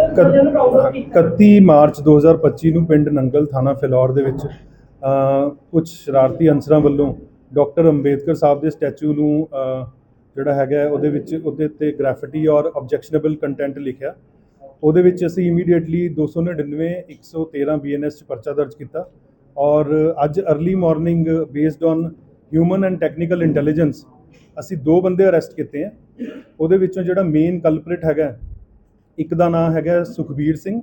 31 March 2025 ਨੂੰ ਪਿੰਡ ਨੰਗਲ ਥਾਣਾ ਫਿਲੌਰ ਦੇ ਵਿੱਚ ਕੁਝ ਸ਼ਰਾਰਤੀ ਅਨਸਰਾਂ ਵੱਲੋਂ ਡਾਕਟਰ ਅੰਬੇਦਕਰ ਸਾਹਿਬ ਦੇ ਸਟੈਚੂ ਨੂੰ ਜਿਹੜਾ ਹੈਗਾ ਉਹਦੇ ਵਿੱਚ ਉਹਦੇ ਤੇ ਗ੍ਰੈਫਿਟੀ ਔਰ ਆਬਜੈਕਸ਼ਨੇਬਲ ਕੰਟੈਂਟ ਲਿਖਿਆ। ਉਹਦੇ ਵਿੱਚ ਅਸੀਂ ਇਮੀਡੀਏਟਲੀ 299 113 ਬੀਐਨਐਸ ਚ ਪਰਚਾ ਦਰਜ ਕੀਤਾ ਔਰ ਅੱਜ early morning based on human and technical intelligence ਅਸੀਂ ਦੋ ਬੰਦੇ ਅਰੈਸਟ ਕੀਤੇ ਆ ਉਹਦੇ ਵਿੱਚੋਂ ਜਿਹੜਾ ਮੇਨ ਕਲਪ੍ਰਿਟ ਹੈਗਾ ਇੱਕ ਦਾ ਨਾਮ ਹੈਗਾ ਸੁਖਬੀਰ ਸਿੰਘ,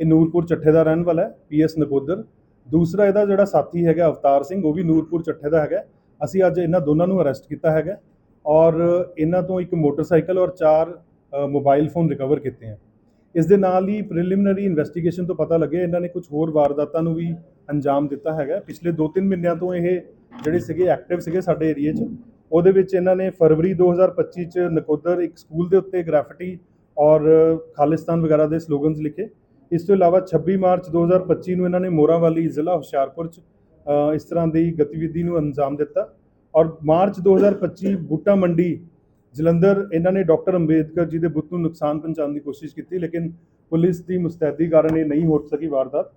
ਇਹ ਨੂਰਪੁਰ ਚੱਠੇ ਦਾ ਰਹਿਣ ਵਾਲਾ ਹੈ ਪੀਐਸ ਨਕੋਦਰ। ਦੂਸਰਾ ਇਹਦਾ ਜਿਹੜਾ ਸਾਥੀ ਹੈਗਾ ਅਵਤਾਰ ਸਿੰਘ, ਉਹ ਵੀ ਨੂਰਪੁਰ ਚੱਠੇ ਦਾ ਹੈਗਾ। ਅਸੀਂ ਅੱਜ ਇਹਨਾਂ ਦੋਨਾਂ ਨੂੰ ਅਰੈਸਟ ਕੀਤਾ ਹੈਗਾ ਔਰ ਇਹਨਾਂ ਤੋਂ ਇੱਕ ਮੋਟਰਸਾਈਕਲ ਔਰ ਚਾਰ ਮੋਬਾਈਲ ਫੋਨ ਰਿਕਵਰ ਕੀਤੇ ਹੈ ਇਸ ਦੇ ਨਾਲ ਹੀ ਪ੍ਰੀਲਿਮਿਨਰੀ ਇਨਵੈਸਟੀਗੇਸ਼ਨ ਤੋਂ ਪਤਾ ਲੱਗਿਆ ਇਹਨਾਂ ਨੇ ਕੁਝ ਹੋਰ ਵਾਰਦਾਤਾਂ ਨੂੰ ਵੀ ਅੰਜਾਮ ਦਿੱਤਾ ਹੈਗਾ। ਪਿਛਲੇ 2-3 ਮਹੀਨਿਆਂ ਤੋਂ ਇਹ ਜਿਹੜੇ ਸੀਗੇ ਐਕਟਿਵ ਸੀਗੇ ਸਾਡੇ ਏਰੀਆ 'ਚ, ਉਹਦੇ ਵਿੱਚ ਇਹਨਾਂ ਨੇ ਫਰਵਰੀ 2025 ਚ ਨਕੋਦਰ ਇੱਕ ਸਕੂਲ ਦੇ ਉੱਤੇ ਗ੍ਰੈਫਿਟੀ ਔਰ ਖਾਲਿਸਤਾਨ ਵਗੈਰਾ ਦੇ ਸਲੋਗਨਸ ਲਿਖੇ। ਇਸ ਤੋਂ ਇਲਾਵਾ 26 ਮਾਰਚ 2025 ਨੂੰ ਇਹਨਾਂ ਨੇ ਮੋਰਾਵਾਲੀ ਜ਼ਿਲ੍ਹਾ ਹੁਸ਼ਿਆਰਪੁਰ ਚ ਇਸ ਤਰ੍ਹਾਂ ਦੀ ਗਤੀਵਿਧੀ ਨੂੰ ਅੰਜਾਮ ਦਿੱਤਾ। ਔਰ ਮਾਰਚ 2025 ਬੂਟਾ ਮੰਡੀ, ਜਲੰਧਰ ਇਹਨਾਂ ਨੇ ਡਾਕਟਰ ਅੰਬੇਦਕਰ ਜੀ ਦੇ ਬੁੱਤ ਨੂੰ ਨੁਕਸਾਨ ਪਹੁੰਚਾਉਣ ਦੀ ਕੋਸ਼ਿਸ਼ ਕੀਤੀ, ਲੇਕਿਨ ਪੁਲਿਸ ਦੀ ਮੁਸਤੈਦੀ ਕਾਰਨ ਇਹ ਨਹੀਂ ਹੋ ਸਕੀ ਵਾਰਦਾਤ।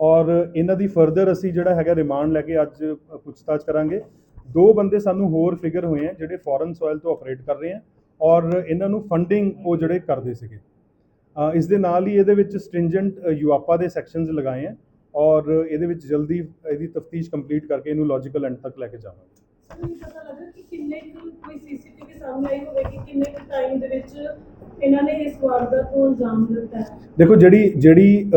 ਔਰ ਇਹਨਾਂ ਦੀ ਫਰਦਰ ਅਸੀਂ ਜਿਹੜਾ ਹੈਗਾ ਰਿਮਾਂਡ ਲੈ ਕੇ ਅੱਜ ਪੁੱਛਤਾਛ ਕਰਾਂਗੇ। ਦੋ ਬੰਦੇ ਸਾਨੂੰ ਹੋਰ ਫਿਗਰ ਹੋਏ ਆ ਜਿਹੜੇ ਫੋਰਨ ਸੋਇਲ ਤੋਂ ਆਪਰੇਟ ਕਰ ਰਹੇ ਆ। ਔਰ ਇਹਨਾਂ ਨੂੰ ਫੰਡਿੰਗ ਉਹ ਜਿਹੜੇ ਕਰਦੇ ਸੀਗੇ। ਇਸ ਦੇ ਨਾਲ ਹੀ ਇਹਦੇ ਵਿੱਚ ਸਟ੍ਰਿੰਜੈਂਟ ਯੂਆਪਾ ਦੇ ਸੈਕਸ਼ਨਸ ਲਗਾਏ ਆ ਔਰ ਇਹਦੇ ਵਿੱਚ ਜਲਦੀ ਇਹਦੀ ਤਫਤੀਸ਼ ਕੰਪਲੀਟ ਕਰਕੇ ਇਹਨੂੰ ਲੌਜੀਕਲ ਐਂਡ ਤੱਕ ਲੈ ਕੇ ਜਾਵਾਂਗੇ। ਨਹੀਂ ਪਤਾ ਲੱਗਾ ਕਿ ਕਿੰਨੇ ਕੁ ਕੋਈ ਸੀਸੀਟੀਵੀ ਸਾਹਮਣੇ ਆਈ ਹੋਵੇ ਕਿ ਕਿੰਨੇ ਕੁ ਟਾਈਮ ਦੇ ਵਿੱਚ ਇਹਨਾਂ ਨੇ ਇਸ ਵਾਰਦਾਤ ਨੂੰ ਅੰਜਾਮ ਦਿੱਤਾ ਦੇਖੋ ਜਿਹੜੀ ਜਿਹੜੀ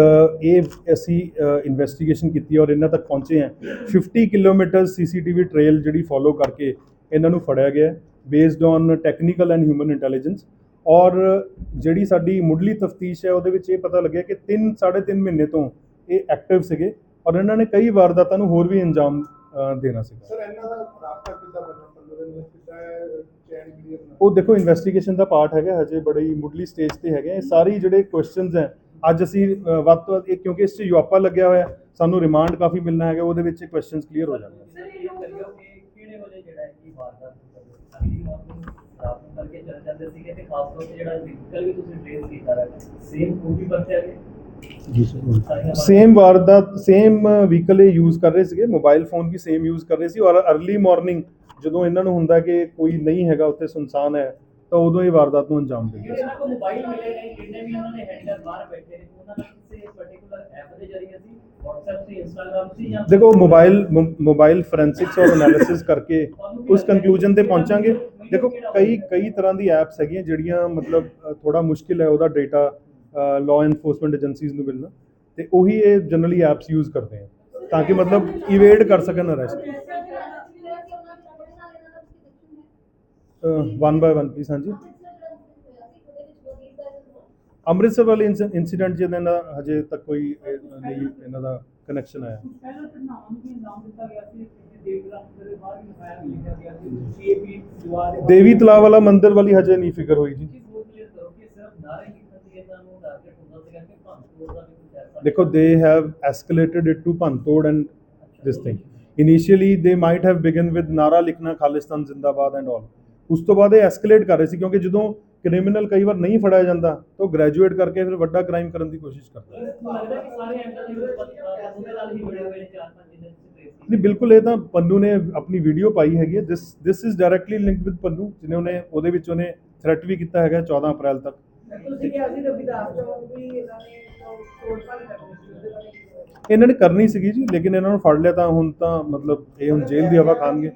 ਇਹ ਅਸੀਂ ਇਨਵੈਸਟੀਗੇਸ਼ਨ ਕੀਤੀ ਔਰ ਇਹਨਾਂ ਤੱਕ ਪਹੁੰਚੇ ਆ 50 ਕਿਲੋਮੀਟਰ ਸੀਸੀਟੀਵੀ ਟ੍ਰੇਲ ਜਿਹੜੀ ਫੋਲੋ ਕਰਕੇ ਇਹਨਾਂ ਨੂੰ ਫੜਿਆ ਗਿਆ based on technical and human intelligence ਔਰ ਜਿਹੜੀ ਸਾਡੀ ਮੁੱਢਲੀ ਤਫਤੀਸ਼ ਹੈ ਉਹਦੇ ਵਿੱਚ ਇਹ ਪਤਾ ਲੱਗਿਆ ਕਿ 3 3.5 ਮਹੀਨੇ ਤੋਂ ਇਹ ਐਕਟਿਵ ਸੀਗੇ ਔਰ ਇਹਨਾਂ ਨੇ ਕਈ ਵਾਰਦਾਤਾਂ ਨੂੰ ਹੋਰ ਵੀ ਅੰਜਾਮ ਦੇਣਾ ਸੀਗਾ। ਸਰ ਇਹਨਾਂ ਦਾ ਰਾਬਤਾ ਕਿੱਦਾਂ ਬਣਨਾ ਕਿੱਦਾਂ ਉਹ ਦੇਖੋ ਇਨਵੈਸਟੀਗੇਸ਼ਨ ਦਾ ਪਾਰਟ ਹੈਗਾ ਹਜੇ ਬੜੀ ਮੁੱਢਲੀ ਸਟੇਜ ਤੇ ਹੈਗੇ ਇਹ ਸਾਰੀ ਜਿਹੜੇ ਕੁਐਸਚਨਸ ਹੈ ਅੱਜ ਅਸੀਂ ਵੱਧ ਤੋਂ ਵੱਧ ਇਹ ਕਿਉਂਕਿ ਇਸ 'ਚ ਯੂਆਪਾ ਲੱਗਿਆ ਹੋਇਆ ਸਾਨੂੰ ਰਿਮਾਂਡ ਕਾਫੀ ਮਿਲਣਾ ਹੈਗਾ ਉਹਦੇ ਵਿੱਚ ਕੁਐਸਚਨਸ ਕਲੀਅਰ ਹੋ ਜਾਣਗੇ ਸਰ ਇਹ ਲੋਕ ਕਰਿਓ ਕਿ ਕਿਹੜੇ ਵੇਲੇ ਜਿਹੜਾ ਹੈ ਕਿ ਵਾਰਦਾਤ ਅਰਲੀ ਮਾਰਨਿੰਗ ਰਾਤ ਨੂੰ ਕਰਕੇ ਚੱਲ ਜਾਂਦੇ ਸੀਗੇ ਤੇ ਖਾਸ ਤੌਰ ਤੇ ਜਿਹੜਾ ਵਹੀਕਲ ਵੀ ਤੁਸੀਂ ਟ੍ਰੇਸ ਕੀਤਾ ਹੈ ਸੇਮ ਉਹ ਵੀ ਵਰਤਿਆ ਗਿਆ ਜੀ ਸਰ ਸੇਮ ਵਾਰਦਾਤ ਸੇਮ ਵਹੀਕਲ ਇਹ ਯੂਜ਼ ਕਰ ਰਹੇ ਸੀਗੇ ਮੋਬਾਈਲ ਫੋਨ ਵੀ ਸੇਮ ਯੂਜ਼ ਕਰ ਰਹੇ ਸੀ ਔਰ अर्ਲੀ ਮਾਰਨਿੰਗ ਜਦੋਂ ਇਹਨਾਂ ਨੂੰ ਹੁੰਦਾ ਕਿ ਕੋਈ ਨਹੀਂ ਹੈਗਾ ਉੱਥੇ ਸੁਨਸਾਨ ਹੈ ਤਾਂ ਉਦੋਂ ਇਹ ਵਾਰਦਾਤ ਨੂੰ ਅੰਜਾਮ ਦਿੰਦੇ ਸੀ ਇਹਨਾਂ ਕੋਲ ਮੋਬਾਈਲ ਮਿਲੇ ਨੇ ਜਿੰਨੇ ਵੀ ਉਹਨਾਂ ਨੇ ਹੈਂਡਲਰ ਬਾਹਰ ਬੈਠੇ ਨੇ ਉਹਨਾਂ ਦਾ ਕਿਸੇ ਪਾਰਟਿਕੂਲਰ ਐਪ ਦੇ ਜ਼ਰੀਏ ਸੀ WhatsApp ਸੀ Instagram ਸੀ ਜਾਂ ਦੇਖੋ ਮੋਬਾਈਲ ਮੋਬਾਈਲ ਫੋਰੈਂਸਿਕਸ ਔਰ ਐਨਾਲਿਸਿਸ ਕਰਕੇ ਉਸ ਕੰਕਲੂਜਨ ਤੇ ਪਹੁੰਚਾਂਗੇ? ਦੇਖੋ, ਕਈ ਕਈ ਤਰ੍ਹਾਂ ਦੀ ਐਪਸ ਹੈਗੀਆਂ ਜਿਹੜੀਆਂ ਮਤਲਬ ਥੋੜਾ ਮੁਸ਼ਕਿਲ ਹੈ ਉਹਦਾ ਡਾਟਾ ਲਾਅ ਐਨਫੋਰਸਮੈਂਟ ਏਜੰਸੀਜ਼ ਨੂੰ ਮਿਲਣਾ। ਤੇ ਉਹੀ ਇਹ ਜਨਰਲੀ ਐਪਸ ਯੂਜ਼ ਕਰਦੇ ਆ। ਤਾਂ ਕਿ ਮਤਲਬ ਇਵੇਡ ਕਰ ਸਕਣ arrest one by one please ਹਾਂਜੀ। ਅੰਮ੍ਰਿਤਸਰ ਵਾਲੇ ਇਨਸੀਡੈਂਟ ਜਿਹਦੇ ਨਾਲ ਹਜੇ ਤੱਕ ਕੋਈ ਨਹੀਂ, ਇਹਨਾਂ ਦਾ ਕਨੈਕਸ਼ਨ ਆਇਆ। ਪਹਿਲਾਂ ਤੇ ਨਾਮ ਵੀ ਨਾਮ ਦਿੱਤਾ ਗਿਆ ਸੀ ਕਿ ਦੇਵਰਾ ਦੇ ਬਾਹਰ ਵੀ ਲਗਾਇਆ ਲਿਖਿਆ ਗਿਆ ਸੀ ਸੀਏਪੀ ਦੁਆਰ ਦੇ ਦੇਵੀ ਤਲਾਬ ਵਾਲਾ ਮੰਦਿਰ ਵਾਲੀ ਹਜੇ ਨਹੀਂ ਫਿਗਰ ਹੋਈ ਜੀ ਕਿ ਉਹ ਕਲੀਅਰ ਕਰੋ ਕਿ ਸਿਰਫ ਨਾਰੇ ਲਿਖਣ ਸੀ ਇਹਨਾਂ ਨੂੰ ਟਾਰਗੇਟ ਹੁੰਦਾ ਸੀਗਾ ਕਿ ਭੰਗ ਤੋੜ ਦਾ ਵੀ ਕੁਝ ਐਸਾ ਦੇਖੋ they have escalated it to ਭੰਤੋੜ and this thing initially they might have begun with ਨਾਰਾ ਲਿਖਣਾ ਖਾਲਿਸਤਾਨ ਜ਼ਿੰਦਾਬਾਦ ਐਂਡ all ਉਸ ਤੋਂ ਬਾਅਦ ਇਹ ਐਸਕੇਲੇਟ ਕਰ ਰਹੇ ਸੀ ਕਿਉਂਕਿ ਜਦੋਂ ਕ੍ਰਿਮੀਨਲ ਕਈ ਵਾਰ ਨਹੀਂ ਫੜਿਆ ਜਾਂਦਾ ਤਾਂ ਉਹ ਗ੍ਰੈਜੂਏਟ ਕਰਕੇ ਫਿਰ ਵੱਡਾ ਕ੍ਰਾਈਮ ਕਰਨ ਦੀ ਕੋਸ਼ਿਸ਼ ਕਰਦਾ ਹੈ ਨਹੀਂ ਬਿਲਕੁਲ ਇਹ ਤਾਂ ਪੰਨੂ ਨੇ ਆਪਣੀ ਵੀਡੀਓ ਪਾਈ ਹੈਗੀ this this is directly linked with Pannu ਜਿਹਨੇ ਉਹਨੇ ਉਹਦੇ ਵਿੱਚ ਉਹਨੇ ਥ੍ਰੈਟ ਵੀ ਕੀਤਾ ਹੈਗਾ 14 ਅਪ੍ਰੈਲ ਤੱਕ। ਤੁਸੀਂ ਕਿਹਾ ਸੀ ਰਵਿਦਾਸ ਚੌਕ ਵੀ ਇਹਨਾਂ ਨੇ ਪਰ ਕਰਨੀ ਸੀ? ਇਹਨਾਂ ਨੇ ਕਰਨੀ ਸੀਗੀ ਜੀ ਲੇਕਿਨ ਇਹਨਾਂ ਨੂੰ ਫੜ ਲਿਆ ਤਾਂ ਹੁਣ ਤਾਂ ਮਤਲਬ ਇਹ ਹੁਣ ਜੇਲ੍ਹ ਦੀ ਹਵਾ ਖਾਣਗੇ।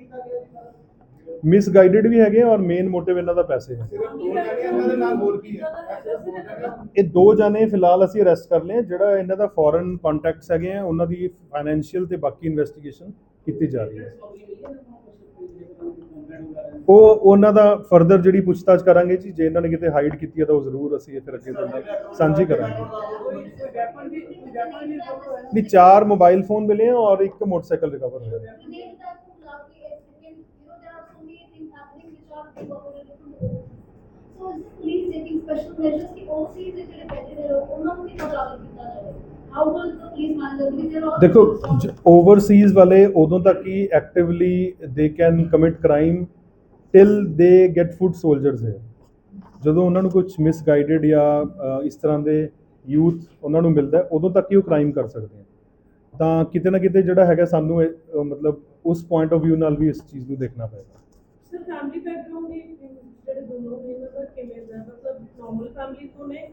ਮਿਸਗਾਈਡਡ ਵੀ ਹੈਗੇ ਔਰ ਮੇਨ ਮੋਟਿਵ ਇਹਨਾਂ ਦਾ ਪੈਸੇ ਹੈ ਦੋ ਜਣੇ ਇਹ ਦੋ ਜਾਣੇ ਫਿਲਹਾਲ ਅਸੀਂ ਅਰੈਸਟ ਕਰ ਲਏ ਆ। ਜਿਹੜਾ ਇਹਨਾਂ ਦਾ ਫੋਰਨ ਕੰਟੈਕਟਸ ਹੈਗੇ ਆ, ਉਹਨਾਂ ਦੀ ਫਾਈਨੈਂਸ਼ੀਅਲ ਤੇ ਬਾਕੀ ਇਨਵੈਸਟੀਗੇਸ਼ਨ ਕੀਤੀ ਜਾ ਰਹੀ ਹੈ। ਉਹ, ਉਹਨਾਂ ਦਾ ਫਰਦਰ ਜਿਹੜੀ ਪੁੱਛਤਾਛ ਕਰਾਂਗੇ ਜੀ, ਜੇ ਇਹਨਾਂ ਨੇ ਕਿਤੇ ਹਾਈਡ ਕੀਤੀ ਹੈ ਤਾਂ ਉਹ ਜ਼ਰੂਰ ਅਸੀਂ ਇਹ ਫਿਰ ਅੱਗੇ ਤੋਂ ਸਾਂਝੀ ਕਰਾਂਗੇ। ਨਹੀਂ, ਚਾਰ ਮੋਬਾਈਲ ਫੋਨ ਮਿਲੇ ਆ ਔਰ ਇੱਕ ਮੋਟਰਸਾਈਕਲ ਰਿਕਵਰ ਹੋਇਆ। Taking special measures ਕਿ ਉਹ ਸੀ ਜਿਹੜੇ ਬੈਠੇ ਦੇ ਲੋਕ ਉਹਨਾਂ ਨੂੰ ਕਿੱਦਾਂ ਜਾਗਰੂਕ ਕੀਤਾ ਜਾਵੇ? How will the police manage that? because there are ਦੇਖੋ ਓਵਰਸੀਜ਼ ਵਾਲੇ ਉਦੋਂ ਤੱਕ ਹੀ actively they can commit crime till they get food soldiers ਹੈ ਜਦੋਂ ਉਹਨਾਂ ਨੂੰ ਕੁਝ ਮਿਸਗਾਈਡਡ ਜਾਂ ਇਸ ਤਰ੍ਹਾਂ ਦੇ ਯੂਥ ਉਹਨਾਂ ਨੂੰ ਮਿਲਦਾ ਉਦੋਂ ਤੱਕ ਹੀ ਉਹ ਕ੍ਰਾਈਮ ਕਰ ਸਕਦੇ ਆ। ਤਾਂ ਕਿਤੇ ਨਾ ਕਿਤੇ ਜਿਹੜਾ ਹੈਗਾ ਸਾਨੂੰ ਮਤਲਬ ਉਸ ਪੁਆਇੰਟ ਆਫ View ਨਾਲ ਵੀ ਇਸ ਚੀਜ਼ ਨੂੰ ਦੇਖਣਾ ਪਏਗਾ। ਸਰ ਫੈਮਿਲੀ ਬੈਕਗ੍ਰਾਉਂਡ ਦੇ ਜਿਹੜੇ ਦੋਨੋਂ ਨੇ ਦਾ ਕਿਵੇਂ ਦਾ? ਮਤਲਬ ਨਾਰਮਲ ਫੈਮਿਲੀ ਤੋਂ ਨੇ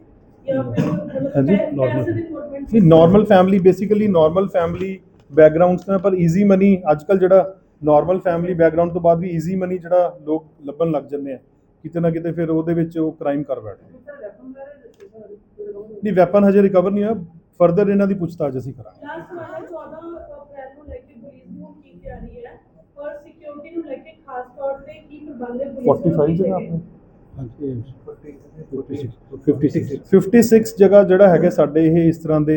ਜਾਂ ਫਿਰ ਮਤਲਬ ਹਾਂਜੀ, ਪੈ- normal। ਪੈਸੇ ਦੇ ਇਨਵੋਲਵਮੈਂਟ ਨਹੀਂ normal family basically normal family backgrounds ਨੇ ਪਰ ਈਜ਼ੀ ਮਨੀ ਅੱਜ ਕੱਲ ਜਿਹੜਾ ਨਾਰਮਲ ਫੈਮਿਲੀ ਬੈਕਗ੍ਰਾਉਂਡ ਤੋਂ ਬਾਅਦ ਵੀ ਈਜ਼ੀ ਮਨੀ ਜਿਹੜਾ ਲੋਕ ਲੱਭਣ ਲੱਗ ਜਾਂਦੇ ਆ। ਕਿਤੇ ਨਾ ਕਿਤੇ ਫਿਰ ਉਹਦੇ ਵਿੱਚ ਉਹ ਕ੍ਰਾਈਮ ਕਰ ਬੈਠਦੇ ਨਹੀਂ ਵੈਪਨ ਹਜੇ ਰਿਕਵਰ ਨਹੀਂ ਹੋਇਆ। ਫਰਦਰ ਇਹਨਾਂ ਦੀ ਪੁੱਛਤਾਛ ਅਸੀਂ ਕਰਾਂਗੇ। ਲਾਸਟ ਵਾਰ 14 ਅਪ੍ਰੈਲ ਨੂੰ ਲੈ ਕੇ ਪੁਲਿਸ ਦੀ ਹੁਣ ਕੀ ਤਿਆਰੀ ਹੈ? ਔਰ ਸਿਕਿਉਰਿਟੀ ਨੂੰ ਲੈ ਕੇ ਖਾਸ ਤੌਰ ਤੇ ਕੀ ਪ੍ਰਬੰਧ ਹੈ ਪੁਲਿਸ ਵੱਲੋਂ 45 ਕੀਤੇ ਜਗ੍ਹਾ ਗਏ? ਆਪਣੇ 56 56 ਜਗ੍ਹਾ ਜਿਹੜਾ ਹੈਗਾ ਸਾਡੇ ਇਹ ਇਸ ਤਰ੍ਹਾਂ ਦੇ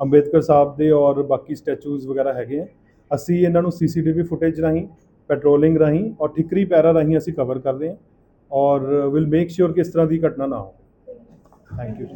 ਅੰਬੇਦਕਰ ਸਾਹਿਬ ਦੇ ਔਰ ਬਾਕੀ ਸਟੈਚੂਜ਼ ਵਗੈਰਾ ਹੈਗੇ ਆ। ਅਸੀਂ ਇਹਨਾਂ ਨੂੰ ਸੀਸੀਟੀਵੀ ਫੁਟੇਜ ਰਾਹੀਂ ਪੈਟਰੋਲਿੰਗ ਰਾਹੀਂ ਔਰ ਠਿਕਰੀ ਪੈਰਾ ਰਾਹੀਂ ਅਸੀਂ ਕਵਰ ਕਰ ਰਹੇ ਹਾਂ ਔਰ ਵਿਲ ਮੇਕ ਸ਼ੋਰ ਕਿ ਇਸ ਤਰ੍ਹਾਂ ਦੀ ਘਟਨਾ ਨਾ ਹੋ ਥੈਂਕ ਯੂ